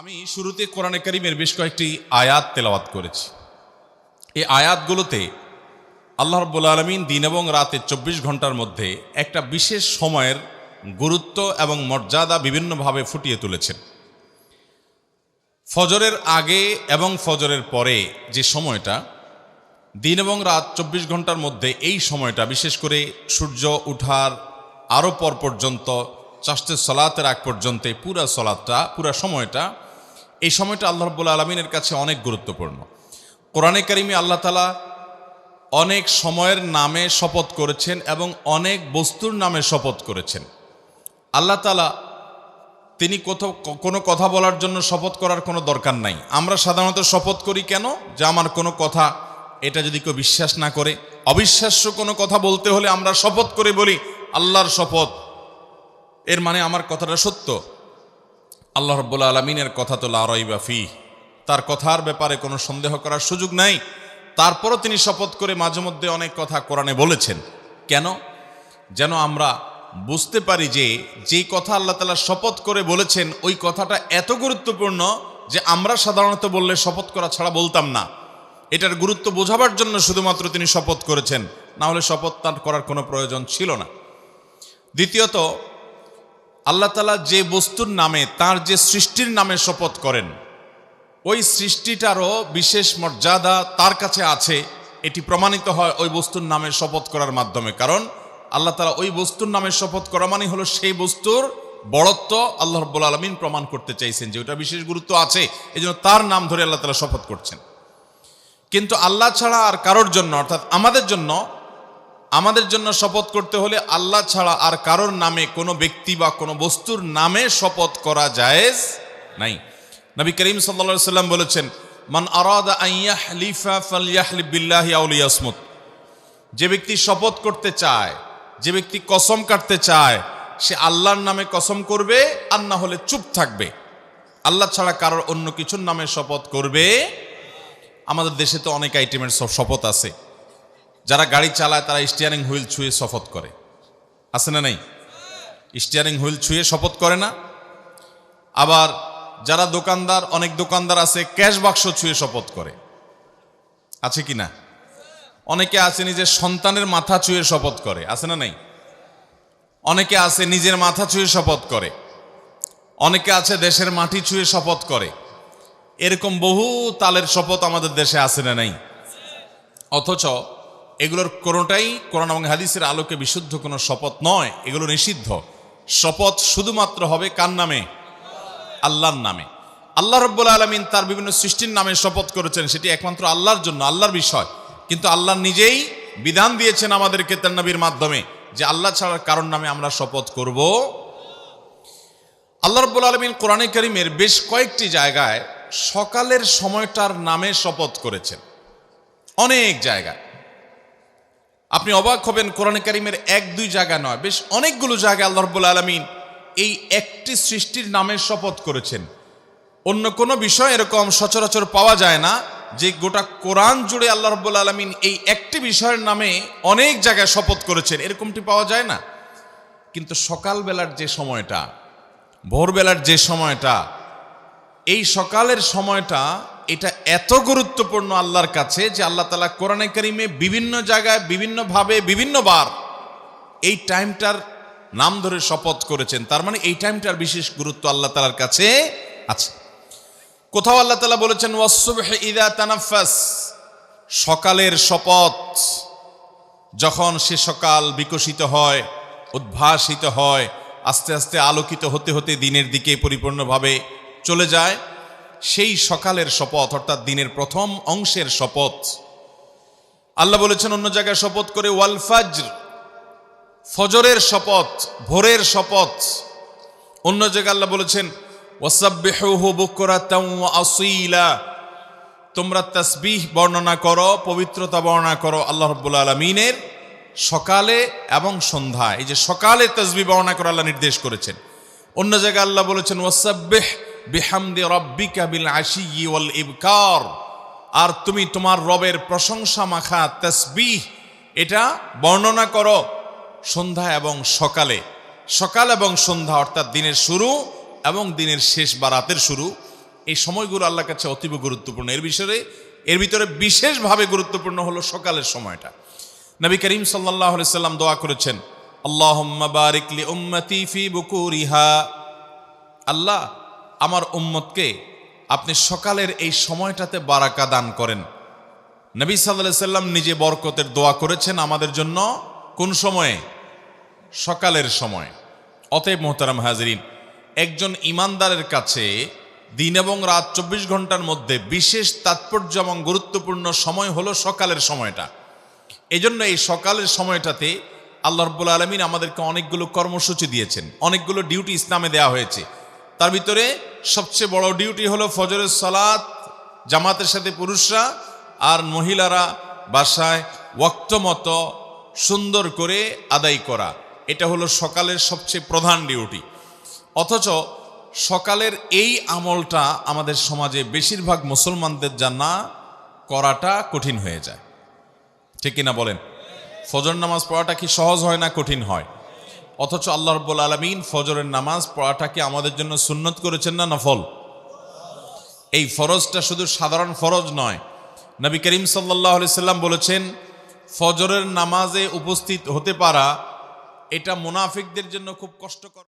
আমি শুরুতে কোরআনে কারিমের বেশ কয়েকটি আয়াত তেলাওয়াত করেছি। এই আয়াতগুলোতে আল্লাহ রব্বুল আলমিন দিন এবং রাতে চব্বিশ ঘণ্টার মধ্যে একটা বিশেষ সময়ের গুরুত্ব এবং মর্যাদা বিভিন্নভাবে ফুটিয়ে তুলেছেন। ফজরের আগে এবং ফজরের পরে যে সময়টা, দিন এবং রাত চব্বিশ ঘণ্টার মধ্যে এই সময়টা, বিশেষ করে সূর্য উঠার আরও পর পর্যন্ত চাষতের সলাতের আগ পর্যন্ত পুরা সলাদটা পুরা সময়টা এই সময়টা আল্লাহ রব্বুল আলমিনের কাছে অনেক গুরুত্বপূর্ণ। কোরআনে কারিমে আল্লাহ তালা অনেক সময়ের নামে শপথ করেছেন এবং অনেক বস্তুর নামে শপথ করেছেন। আল্লাহ তালা তিনি কোথাও কোনো কথা বলার জন্য শপথ করার কোনো দরকার নাই। আমরা সাধারণত শপথ করি কেন? যে আমার কোনো কথা, এটা যদি কেউ বিশ্বাস না করে, অবিশ্বাস্য কোনো কথা বলতে হলে আমরা শপথ করে বলি, আল্লাহর শপথ। এর মানে আমার কথাটা সত্য। আল্লাহ রব্বুল্লা আলমিনের কথা তো লারইবা ফি। তার কথার ব্যাপারে কোনো সন্দেহ করার সুযোগ নাই। তারপরও তিনি শপথ করে মাঝে মধ্যে অনেক কথা কোরআনে বলেছেন। কেন? যেন আমরা বুঝতে পারি যে, যেই কথা আল্লাহ তালা শপথ করে বলেছেন, ওই কথাটা এত গুরুত্বপূর্ণ যে আমরা সাধারণত বললে শপথ করা ছাড়া বলতাম না। এটার গুরুত্ব বোঝাবার জন্য শুধুমাত্র তিনি শপথ করেছেন। না হলে শপথ তার করার কোনো প্রয়োজন ছিল না। দ্বিতীয়ত আল্লাহ তালা যে বস্তুর নামে, তার যে সৃষ্টির নামে শপথ করেন, ওই সৃষ্টিটারও বিশেষ মর্যাদা তার কাছে আছে। এটি প্রমাণিত হয় ওই বস্তুর নামে শপথ করার মাধ্যমে। কারণ আল্লাহ তালা ওই বস্তুর নামে শপথ করা মানে হলো সেই বস্তুর বড়ত্ব আল্লাহ রব্বুল আলমিন প্রমাণ করতে চাইছেন যে ওটা বিশেষ গুরুত্ব আছে। এই তার নাম ধরে আল্লাহ তালা শপথ করছেন। কিন্তু আল্লাহ ছাড়া আর কারোর জন্য, অর্থাৎ আমাদের জন্য আমাদের জন্য শপথ করতে হলে আল্লাহ ছাড়া আর কারোর নামে কোনো ব্যক্তি বা কোনো বস্তুর নামে শপথ করা জায়েজ নাই। নবী করিম সাল্লা সাল্লাম বলেছেন, মান আরাদা যে ব্যক্তি শপথ করতে চায়, যে ব্যক্তি কসম কাটতে চায়, সে আল্লাহর নামে কসম করবে আর না হলে চুপ থাকবে। আল্লাহ ছাড়া কারোর অন্য কিছুর নামে শপথ করবে? আমাদের দেশে তো অনেক আইটেমের শপথ আছে। যারা গাড়ি চালায়, তারা স্টিয়ারিং হুইল ছুঁয়ে শপথ করে। আছে না নেই? স্টিয়ারিং হুইল ছুঁয়ে শপথ করে না। আবার যারা দোকানদার, অনেক দোকানদার আছে ক্যাশ বাক্স ছুঁয়ে শপথ করে। আছে কি না? অনেকে আছে নিজের সন্তানের মাথা ছুঁয়ে শপথ করে। আছে না নাই? অনেকে আছে নিজের মাথা ছুঁয়ে শপথ করে। অনেকে আছে দেশের মাটি ছুঁয়ে শপথ করে। এরকম বহু তালের শপথ আমাদের দেশে আছে না নাই? অথচ এগুলোর কোনোটাই কোরআন এবং হাদিসের আলোকে বিশুদ্ধ কোনো শপথ নয়। এগুলো নিষিদ্ধ। শপথ শুধুমাত্র হবে কার নামে? আল্লাহর নামে। আল্লাহ রব্বুল আলমিন তার বিভিন্ন সৃষ্টির নামে শপথ করেছেন, সেটি একমাত্র আল্লাহর জন্য, আল্লাহর বিষয়। কিন্তু আল্লাহ নিজেই বিধান দিয়েছেন আমাদেরকে তার নবীর মাধ্যমে যে আল্লাহ ছাড়ার কারণ নামে আমরা শপথ করব। আল্লাহ রব্বুল আলমিন কোরআনে করিমের বেশ কয়েকটি জায়গায় সকালের সময়টার নামে শপথ করেছেন। অনেক জায়গায়। আপনি অবাক হবেন, কোরআন কারিমের এক, দুই জায়গা নয়। বেশ অনেকগুলো জায়গায় আল্লাহ রব্বুল আলমিন এই একটি সৃষ্টির নামে শপথ করেছেন। অন্য কোনো বিষয় এরকম সচরাচর পাওয়া যায় না যে গোটা কোরআন জুড়ে আল্লাহ রব্বুল আলমিন এই একটি বিষয়ের নামে অনেক জায়গায় শপথ করেছেন। এরকমটি পাওয়া যায় না। কিন্তু সকালবেলার যে সময়টা, ভোরবেলার যে সময়টা, এই সকালের সময়টা এটা এত গুরুত্বপূর্ণ আল্লাহর কাছে যে আল্লাহ তালা কোরআনে করিমে বিভিন্ন জায়গায়, বিভিন্নভাবে, বিভিন্নবার এই টাইমটার নাম ধরে শপথ করেছেন। তার মানে এই টাইমটার বিশেষ গুরুত্ব আল্লাহ তালার কাছে আছে। কোথাও আল্লাহ তালা বলেছেন ওয়াসুবহ ইদা তানাফাস সকালের শপথ যখন সে সকাল বিকশিত হয়, উদ্ভাসিত হয়, আস্তে আস্তে আলোকিত হতে হতে দিনের দিকে পরিপূর্ণভাবে চলে যায়। সেই সকালের শপথ, অর্থাৎ দিনের প্রথম অংশের শপথ। আল্লাহ বলেছেন, অন্য জায়গায় শপথ করে ওয়াল ফাজর, ফজরের শপথ, ভোরের শপথ। অন্য জায়গায় আল্লাহ বলেছেন তোমরা তাসবিহ বর্ণনা করো, পবিত্রতা বর্ণনা করো আল্লাহ রাব্বুল আলামিনের সকালে এবং সন্ধ্যা এই যে সকালে তসবি বর্ণনা করা আল্লাহ নির্দেশ করেছেন। অন্য জায়গায় আল্লাহ বলেছেন, ওয়াসাব্বিহ বিহামদি রব্বিকা বিল আশিয়ি ওয়াল ইবকার। আর তুমি তোমার রবের প্রশংসা মাখা তসবিহ, এটা বর্ণনা করো সন্ধ্যা এবং সকালে। সকাল এবং সন্ধ্যা অর্থাৎ দিনের শুরু এবং দিনের শেষ বা রাতের শুরু। এই সময়গুলো আল্লাহর কাছে অতীব গুরুত্বপূর্ণ। এর বিষয়ে, এর ভিতরে বিশেষভাবে গুরুত্বপূর্ণ হলো সকালের সময়টা। নবী করিম সাল্লাহ সাল্লাম দোয়া করেছেন আল্লাহ বারিকলি উম্মতি ফি বুকুরিহা। আল্লাহ আমার উম্মতকে আপনি সকালের এই সময়টাতে বারাকা দান করেন। নবী সাল্লাহ সাল্লাম নিজে বরকতের দোয়া করেছেন আমাদের জন্য। কোন সময়ে? সকালের সময়। অতএব মোহতারাম হাজরিন, একজন ইমানদারের কাছে দিন এবং রাত চব্বিশ ঘণ্টার মধ্যে বিশেষ তাৎপর্য এবং গুরুত্বপূর্ণ সময় হলো সকালের সময়টা। এজন্য এই সকালের সময়টাতে আল্লাহ রব্বুল আলমিন আমাদেরকে অনেকগুলো কর্মসূচি দিয়েছেন, অনেকগুলো ডিউটি ইসলামে দেওয়া হয়েছে। তার ভিতরে সবচেয়ে বড় ডিউটি হলো ফজরের সালাত, জামাতের সাথে পুরুষরা আর মহিলারা বাসায় ওয়াক্ত মতো সুন্দর করে আদায় করা। এটা হলো সকালের সবচেয়ে প্রধান ডিউটি অথচ সকালের এই আমলটা আমাদের সমাজে বেশিরভাগ মুসলমানদের জানা করাটা কঠিন হয়ে যায়। ঠিক কিনা বলেন? ফজর নামাজ পড়াটা কি সহজ হয় না কঠিন হয়? অথচ আল্লাহ রব্বুল আলমিন ফজরের নামাজ পড়াটাকে আমাদের জন্য সুন্নত করেছেন না নফল? এই ফরজটা শুধু সাধারণ ফরজ নয়। নবী করিম সাল্লাহ সাল্লাম বলেছেন, ফজরের নামাজে উপস্থিত হতে পারা এটা মুনাফিকদের জন্য খুব কষ্টকর।